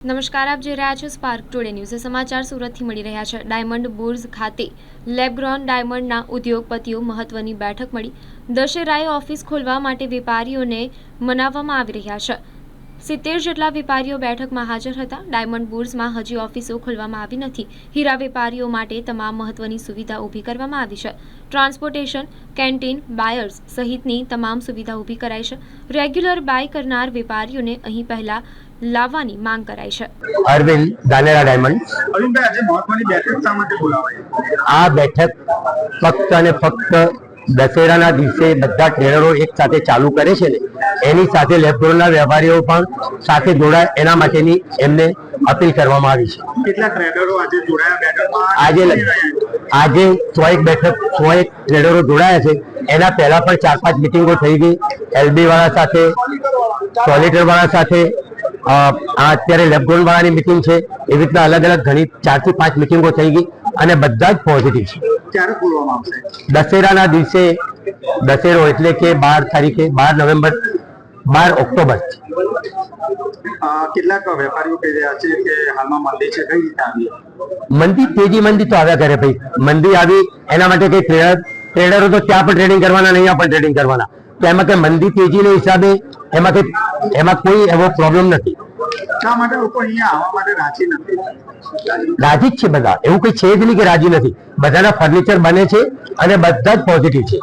નમસ્કાર, આપ જોઈ રહ્યા છો સ્પાર્ક ટુડે ન્યૂઝ સમાચાર સુરતથી મળી રહ્યા છે. ડાયમંડ બુર્ઝ ખાતે લેબ્રોન ડાયમંડના ઉદ્યોગપતિઓ મહત્વની બેઠક મળી. દશેરાએ ઓફિસ ખોલવા માટે વેપારીઓને મનાવવામાં આવી રહ્યા છે. સિત્તેર જેટલા વેપારીઓ બેઠકમાં હાજર હતા. ડાયમંડ બુર્સમાં હજી ઓફિસો ખોલવામાં આવી નથી. હીરા વેપારીઓ માટે તમામ મહત્વની સુવિધા ઊભી કરવામાં આવી છે. ટ્રાન્સપોર્ટેશન કેન્ટીન બાયર્સ સહિતની તમામ સુવિધા ઊભી કરાઈ છે. રેગ્યુલર બાય કરનાર વેપારીઓને અહીં પહેલા લાવવાની માંગ કરાઈ છે. અરવિંદ દાનેરા ડાયમંડ. આજે મહત્વની બેઠક શા માટે બોલાવાય આ બેઠક ફક્ત અને ફક્ત દશેરાના દિવસે બધા ટ્રેડરો એક સાથે ચાલુ કરે છે ને? એની સાથે લેબરોના વેપારીઓ પણ સાથે જોડાય એના માટેની એમને અપીલ કરવામાં આવી છે. કેટલા ટ્રેડરો આજે જોડાયા બેઠકમાં? આજે સો એક બેઠક સો એક ટ્રેડરો જોડાયા છે. એના પહેલા પણ ચાર પાંચ મિટિંગો થઈ ગઈ. એલબી વાળા સાથે સોલિટર વાળા સાથે આ અત્યારે લેબગોન વાળાની મિટિંગ છે. એવી રીતના અલગ અલગ ઘણી ચારથી પાંચ મિટિંગો થઈ ગઈ અને બધા જ પોઝિટિવ છે. દશેરાના દિવસે દશેરો એટલે કે બાર તારીખે બાર નવેમ્બર બાર ઓક્ટોબર. કેટલાક વેપારીઓ કહી રહ્યા છે કે હાલમાં મંદી છે કઈ રીતે આવી? મંદી તેજી મંદી તો આવ્યા કરે ભાઈ. મંદી આવી એના માટે કઈ ટ્રેડર ટ્રેડરો તો ત્યાં પણ ટ્રેડિંગ કરવાના નહીં પણ ટ્રેડિંગ કરવાના. તો એમાં કઈ મંદી તેજીના હિસાબે એમાં કઈ એમાં કોઈ એવો પ્રોબ્લેમ નથી. માટે લોકો અહીંયા આવવા માટે રાજી નથી? રાજી જ છે બધા. એવું કઈ છે જ નહીં કે રાજી નથી. બધાના ફર્નિચર બને છે અને બધા જ પોઝિટિવ છે.